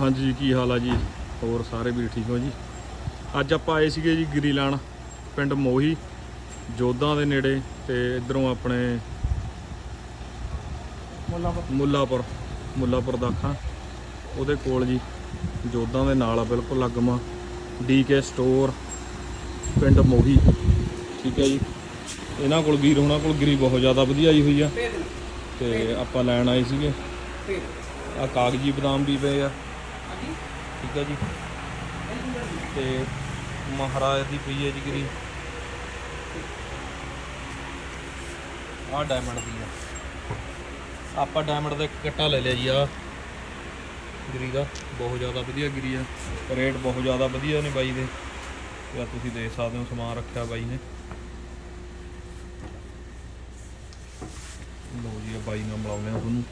ਹਾਂਜੀ ਕੀ ਹਾਲ ਆ ਜੀ? ਹੋਰ ਸਾਰੇ ਵੀ ਠੀਕ ਹੋ ਜੀ? ਅੱਜ ਆਪਾਂ ਆਏ ਸੀਗੇ ਜੀ ਗਿਰੀ ਲਾਣ ਪਿੰਡ ਮੋਹੀ ਜੋਧਾਂ ਦੇ ਨੇੜੇ ਤੇ ਇਧਰੋਂ ਆਪਣੇ ਮੁੱਲਾਪੁਰ। ਮੁੱਲਾਪੁਰ ਦਾਖਾ ਉਹਦੇ ਕੋਲ ਜੀ ਜੋਧਾਂ ਦੇ ਨਾਲ ਆ ਬਿਲਕੁਲ ਲੱਗਮਾ ਡੀਕੇ ਸਟੋਰ ਪਿੰਡ ਮੋਹੀ। ਠੀਕ ਹੈ ਜੀ। ਇਹਨਾਂ ਕੋਲ ਵੀਰ ਹੋਣਾ ਕੋਲ ਗਿਰੀ ਬਹੁਤ ਜ਼ਿਆਦਾ ਵਧੀਆ ਆਈ ਹੋਈ ਆ। ਤੇ ਆਪਾਂ ਲੈਣ ਆਏ ਸੀਗੇ। ਆ ਕਾਗਜੀ ਬਦਾਮ ਵੀ ਪਏ ਆ। ਠੀਕ ਹੈ ਜੀ। ਤੇ ਮਹਾਰਾਜ ਦੀ ਪਈ ਹੈ ਜੀ ਗਿਰੀ ਆ ਡਾਇਮੰਡ ਦੀ ਆ। ਆਪਾਂ ਡਾਇਮੰਡ ਦਾ ਇੱਕ ਕੱਟਾ ਲੈ ਲਿਆ ਜੀ ਆ ਗਿਰੀ ਦਾ ਬਹੁਤ ਜ਼ਿਆਦਾ ਵਧੀਆ ਗਿਰੀ ਆ। ਰੇਟ ਬਹੁਤ ਜ਼ਿਆਦਾ ਵਧੀਆ ਨੇ ਬਾਈ ਦੇ। ਤੇ ਤੁਸੀਂ ਦੇਖ ਸਕਦੇ ਹੋ ਸਮਾਨ ਰੱਖਿਆ ਬਾਈ ਨੇ। ਲੋ ਜੀ ਆ ਬਾਈ ਨਾਲ ਮਿਲਾਉਂਦੇ ਆ ਤੁਹਾਨੂੰ।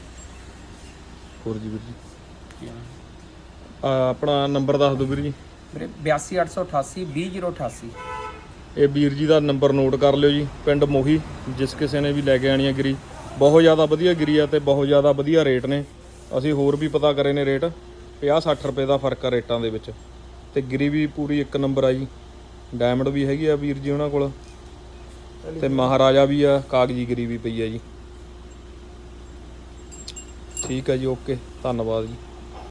ਹੋਰ ਜੀ ਵੀਰ ਜੀ? ਆ ਆਪਣਾ ਨੰਬਰ ਦੱਸ ਦਿਓ ਵੀਰ ਜੀ। ਮੇਰੇ 82888 20088 ਇਹ ਵੀਰ ਜੀ ਦਾ ਨੰਬਰ ਨੋਟ ਕਰ ਲਿਓ ਜੀ ਪਿੰਡ ਮੋਹੀ ਜਿਸ ਕਿਸੇ ਨੇ ਵੀ ਲੈ ਕੇ ਆਣੀ ਆ ਗਿਰੀ। ਬਹੁਤ ਜ਼ਿਆਦਾ ਵਧੀਆ ਗਿਰੀ ਆ ਤੇ ਬਹੁਤ ਜ਼ਿਆਦਾ ਵਧੀਆ ਰੇਟ ਨੇ। ਅਸੀਂ ਹੋਰ ਵੀ ਪਤਾ ਕਰੇ ਨੇ ਰੇਟ। 50-60 ਰੁਪਏ ਦਾ ਫ਼ਰਕ ਆ ਰੇਟਾਂ ਦੇ ਵਿੱਚ। ਤੇ ਗਿਰੀ ਵੀ ਪੂਰੀ ਇੱਕ ਨੰਬਰ ਆ ਜੀ। ਡਾਇਮੰਡ ਵੀ ਹੈਗੀ ਆ ਵੀਰ ਜੀ ਉਹਨਾਂ ਕੋਲ। ਤੇ ਮਹਾਰਾਜਾ ਵੀ ਆ ਕਾਗਜੀ ਗਿਰੀ ਵੀ ਪਈ ਆ ਜੀ। ਠੀਕ ਆ ਜੀ ਓਕੇ। ਧੰਨਵਾਦ ਜੀ।